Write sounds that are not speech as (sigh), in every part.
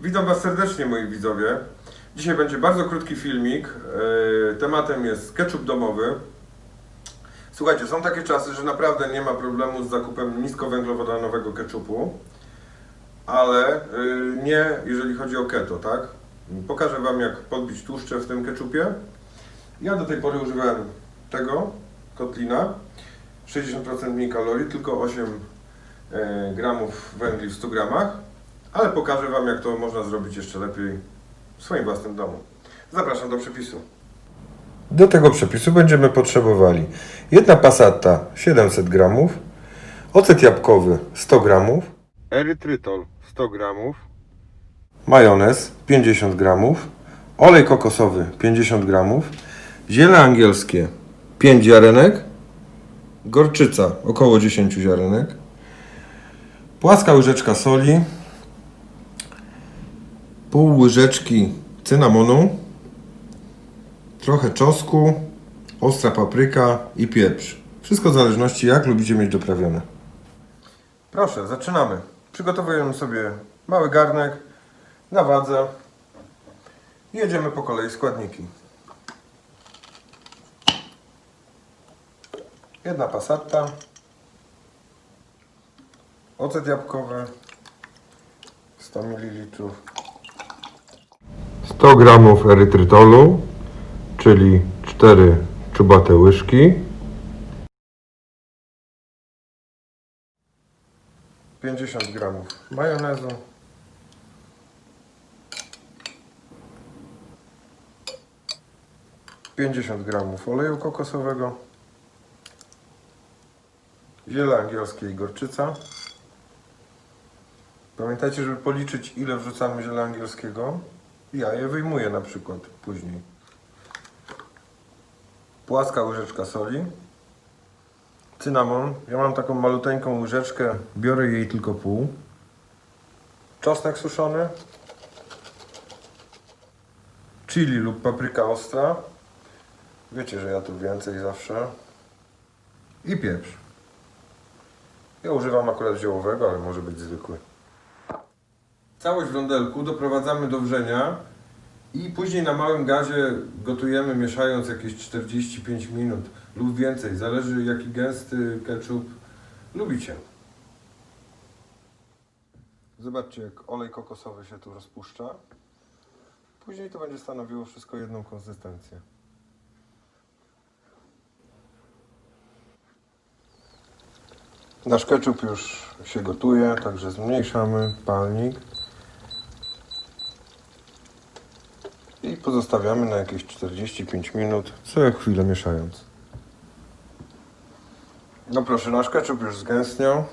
Witam Was serdecznie, moi widzowie. Dzisiaj będzie bardzo krótki filmik. Yy, Tematem jest ketchup domowy. Słuchajcie, są takie czasy, że naprawdę nie ma problemu z zakupem niskowęglowodanowego ketchupu, ale yy, nie jeżeli chodzi o keto, tak? Pokażę Wam, jak podbić tłuszcze w tym ketchupie. Ja do tej pory używałem tego, kotlina. 60% mniej kalorii, tylko 8 e, gramów węgli w 100 gramach, ale pokażę Wam, jak to można zrobić jeszcze lepiej w swoim własnym domu. Zapraszam do przepisu. Do tego przepisu będziemy potrzebowali jedna pasata 700 gramów, ocet jabłkowy 100 gramów, erytrytol 100 gramów, majonez 50 gramów, olej kokosowy 50 gramów, ziele angielskie 5 ziarenek, gorczyca około 10 ziarenek, płaska łyżeczka soli, pół łyżeczki cynamonu, trochę czosnku, ostra papryka i pieprz. Wszystko w zależności jak lubicie mieć doprawione. Proszę, zaczynamy. Przygotowujemy sobie mały garnek na wadze. Jedziemy po kolei składniki. Jedna pasata. Ocet jabłkowy 100 ml. 100 g erytrytolu, czyli 4 czubate łyżki. 50 g majonezu. Pięćdziesiąt gramów oleju kokosowego, ziele angielskie i gorczyca. Pamiętajcie, żeby policzyć ile wrzucamy ziela angielskiego. Ja je wyjmuję na przykład później. Płaska łyżeczka soli. Cynamon. Ja mam taką maluteńką łyżeczkę, biorę jej tylko pół. Czosnek suszony. Chili lub papryka ostra. Wiecie, że ja tu więcej zawsze. I pieprz. Ja używam akurat ziołowego, ale może być zwykły. Całość w rondelku doprowadzamy do wrzenia i później na małym gazie gotujemy mieszając jakieś 45 minut lub więcej. Zależy jaki gęsty ketchup lubicie. Zobaczcie jak olej kokosowy się tu rozpuszcza. Później to będzie stanowiło wszystko jedną konsystencję. Nasz ketchup już się gotuje, także zmniejszamy palnik. Pozostawiamy na jakieś 45 minut, co chwilę mieszając. No proszę, nasz ketchup już zgęstniał.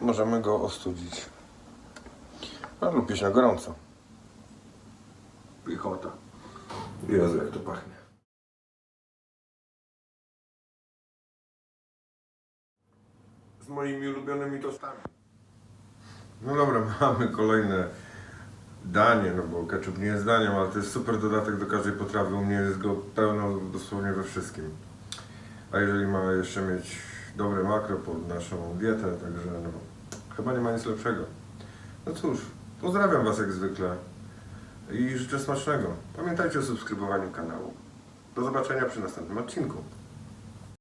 Możemy go ostudzić. No lub na gorąco. Piechota. Jezu, jak to pachnie. Z moimi ulubionymi tostami. No dobra, (laughs) mamy kolejne danie, no bo ketchup nie jest daniem, ale to jest super dodatek do każdej potrawy. U mnie jest go pełno dosłownie we wszystkim. A jeżeli ma jeszcze mieć dobre makro pod naszą dietę, także no, chyba nie ma nic lepszego. No cóż, pozdrawiam Was jak zwykle i życzę smacznego. Pamiętajcie o subskrybowaniu kanału. Do zobaczenia przy następnym odcinku.